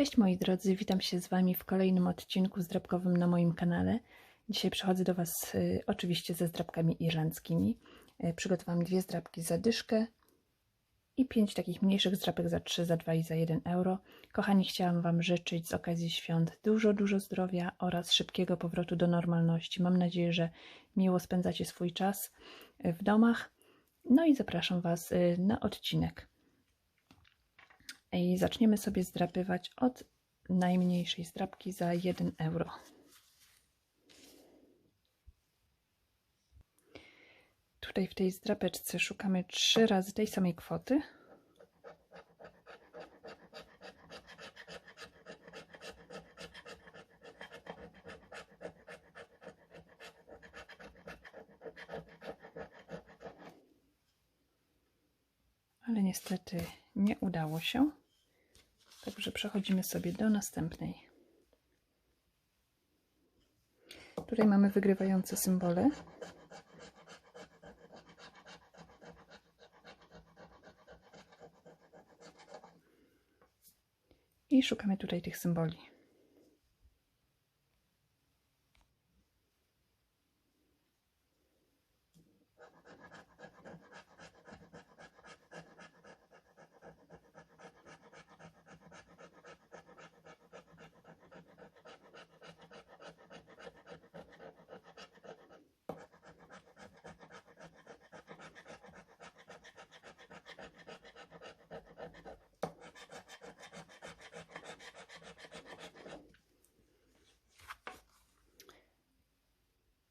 Cześć moi drodzy, witam się z Wami w kolejnym odcinku zdrabkowym na moim kanale. Dzisiaj przychodzę do Was y, oczywiście ze zdrabkami irlandzkimi. Y, przygotowałam dwie zdrabki za dyszkę i pięć takich mniejszych zdrabek za 3, za 2 i za 1 euro. Kochani, chciałam Wam życzyć z okazji świąt dużo, dużo zdrowia oraz szybkiego powrotu do normalności. Mam nadzieję, że miło spędzacie swój czas y, w domach. No i zapraszam Was y, na odcinek. I zaczniemy sobie zdrapywać od najmniejszej zdrapki za 1 euro. Tutaj w tej zdrapeczce szukamy trzy razy tej samej kwoty. Ale niestety nie udało się. Także przechodzimy sobie do następnej. Tutaj mamy wygrywające symbole. I szukamy tutaj tych symboli.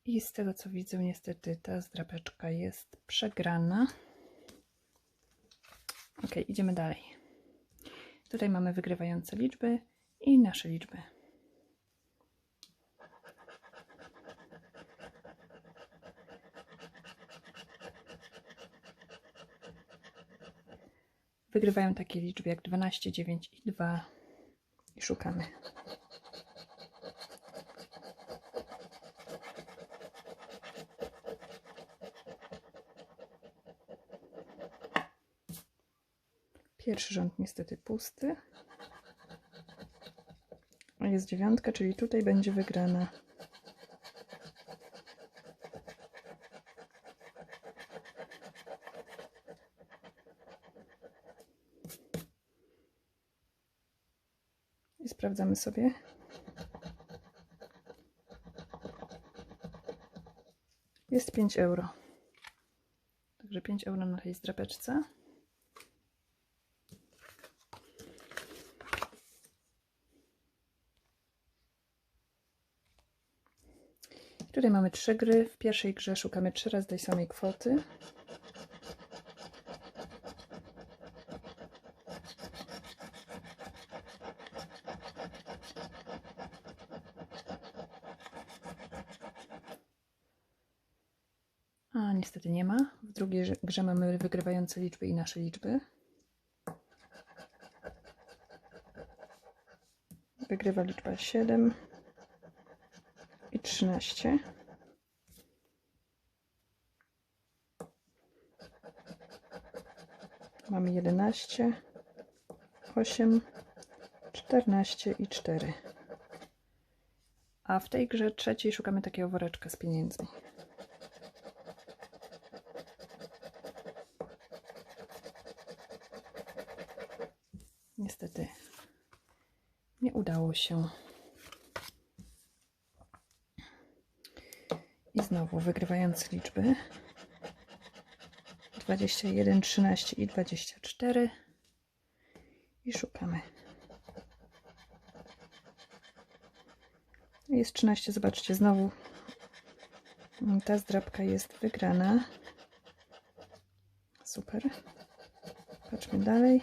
I z tego co widzę, niestety ta zdrapeczka jest przegrana. Ok, idziemy dalej. Tutaj mamy wygrywające liczby i nasze liczby. Wygrywają takie liczby jak 12, 9 i 2 i szukamy. Pierwszy rząd niestety pusty. Jest dziewiątka, czyli tutaj będzie wygrana. I sprawdzamy sobie. Jest 5 euro. Także 5 euro na tej zdrapeczce. Tutaj mamy trzy gry. W pierwszej grze szukamy trzy razy tej samej kwoty. A niestety nie ma. W drugiej grze mamy wygrywające liczby i nasze liczby. Wygrywa liczba 7 i 13. Mamy 11, 8, 14 i 4. A w tej grze trzeciej szukamy takiego woreczka z pieniędzmi. Niestety nie udało się. I znowu wygrywające liczby. 21, 13 i 24. I szukamy. Jest 13, zobaczcie, znowu ta zdrabka jest wygrana. Super. Patrzmy dalej.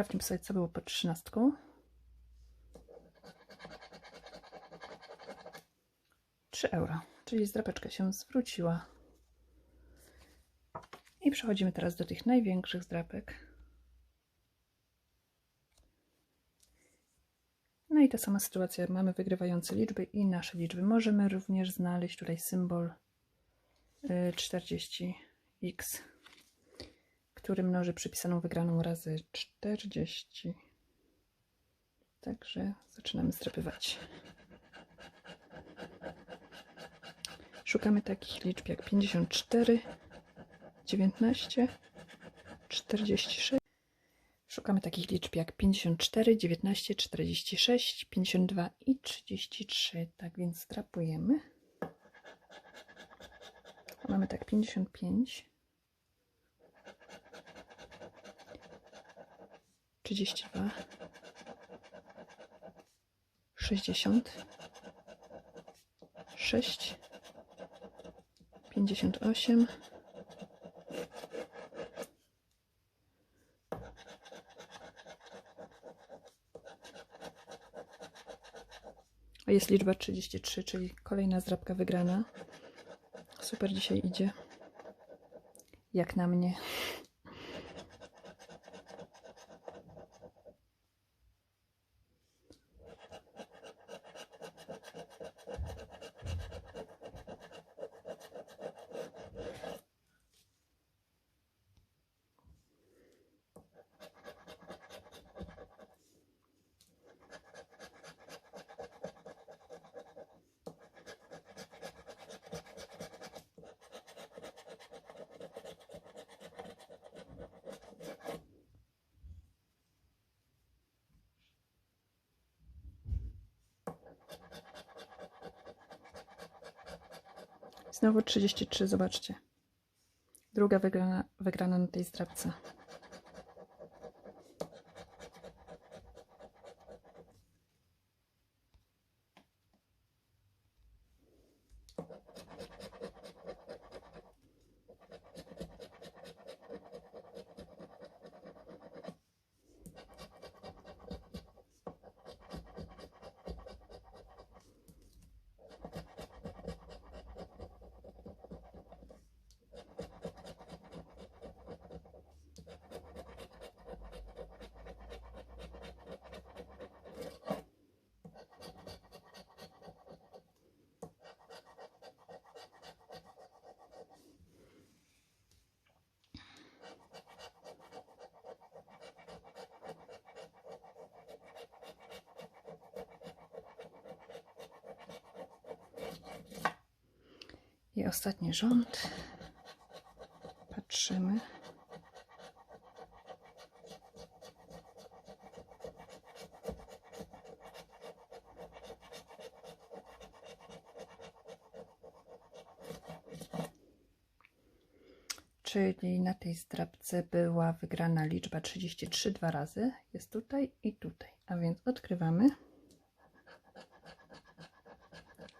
Sprawdźmy sobie, co było pod trzynastką. Trzy euro, czyli zdrapeczka się zwróciła. I przechodzimy teraz do tych największych zdrapek. No i ta sama sytuacja, mamy wygrywające liczby i nasze liczby. Możemy również znaleźć tutaj symbol y, 40x, który mnoży przypisaną wygraną razy 40. Także zaczynamy zdrapywać. Szukamy takich liczb jak 54, 19, 46. Szukamy takich liczb jak 54, 19, 46, 52 i 33. Tak więc strapujemy. Mamy tak 55, 32, 60, 6, 58, A jest liczba 33, czyli kolejna zdrabka wygrana. Super dzisiaj idzie. Jak na mnie. Znowu 33, zobaczcie. Druga wygrana, wygrana na tej zdrabce. I ostatni rząd. Patrzymy. Czyli na tej zdrabce była wygrana liczba 33 dwa razy. Jest tutaj i tutaj. A więc odkrywamy.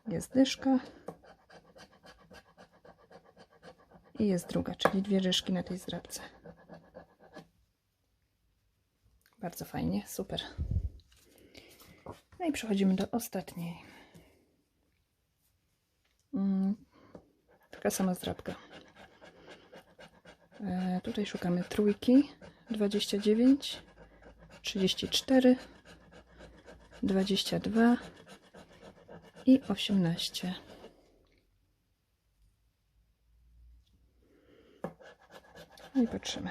Jest dyszka. I jest druga, czyli dwie dyszki na tej zdrabce. Bardzo fajnie, super. No i przechodzimy do ostatniej. Mm, taka sama zdrabka. E, tutaj szukamy trójki. 29, 34, 22 i 18. 你不吃吗？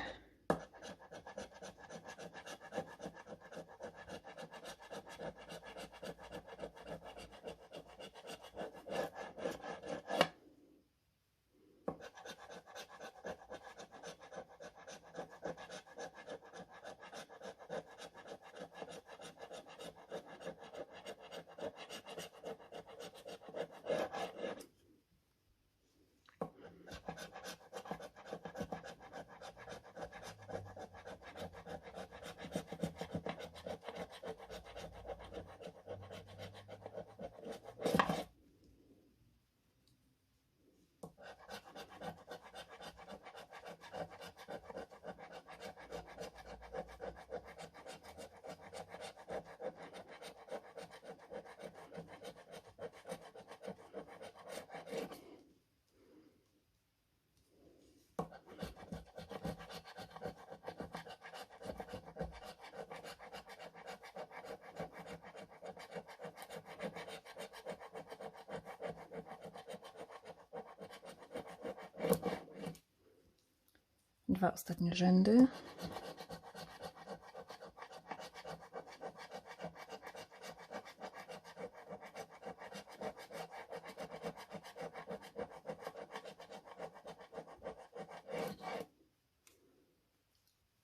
Dwa ostatnie rzędy.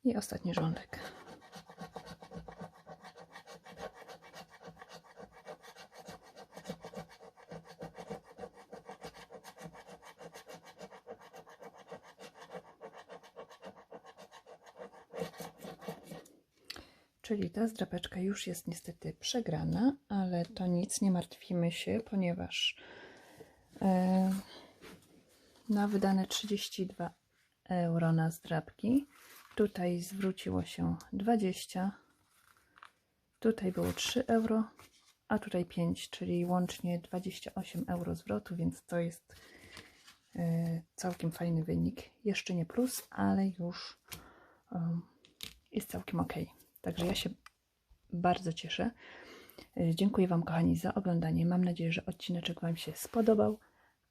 I ostatni rządek. Czyli ta zdrapeczka już jest niestety przegrana, ale to nic, nie martwimy się, ponieważ e, na wydane 32 euro na zdrapki tutaj zwróciło się 20, tutaj było 3 euro, a tutaj 5, czyli łącznie 28 euro zwrotu, więc to jest e, całkiem fajny wynik. Jeszcze nie plus, ale już um, jest całkiem ok. Także ja się bardzo cieszę. E, Dziękuję Wam, kochani, za oglądanie. Mam nadzieję, że odcineczek Wam się spodobał.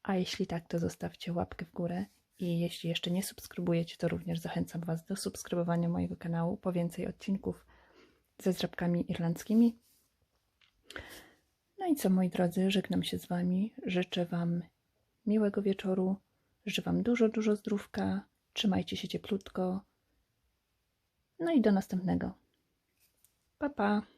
A jeśli tak, to zostawcie łapkę w górę. I jeśli jeszcze nie subskrybujecie, to również zachęcam Was do subskrybowania mojego kanału po więcej odcinków ze zdrabkami irlandzkimi. No i co, moi drodzy, żegnam się z Wami. Życzę Wam miłego wieczoru. Życzę Wam dużo, dużo zdrówka. Trzymajcie się cieplutko. No i do następnego. Pa, pa.